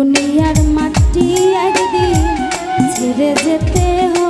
দুনিয়ার মাটি একদিন ছেড়ে যেতে হবে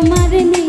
তোমার নেই।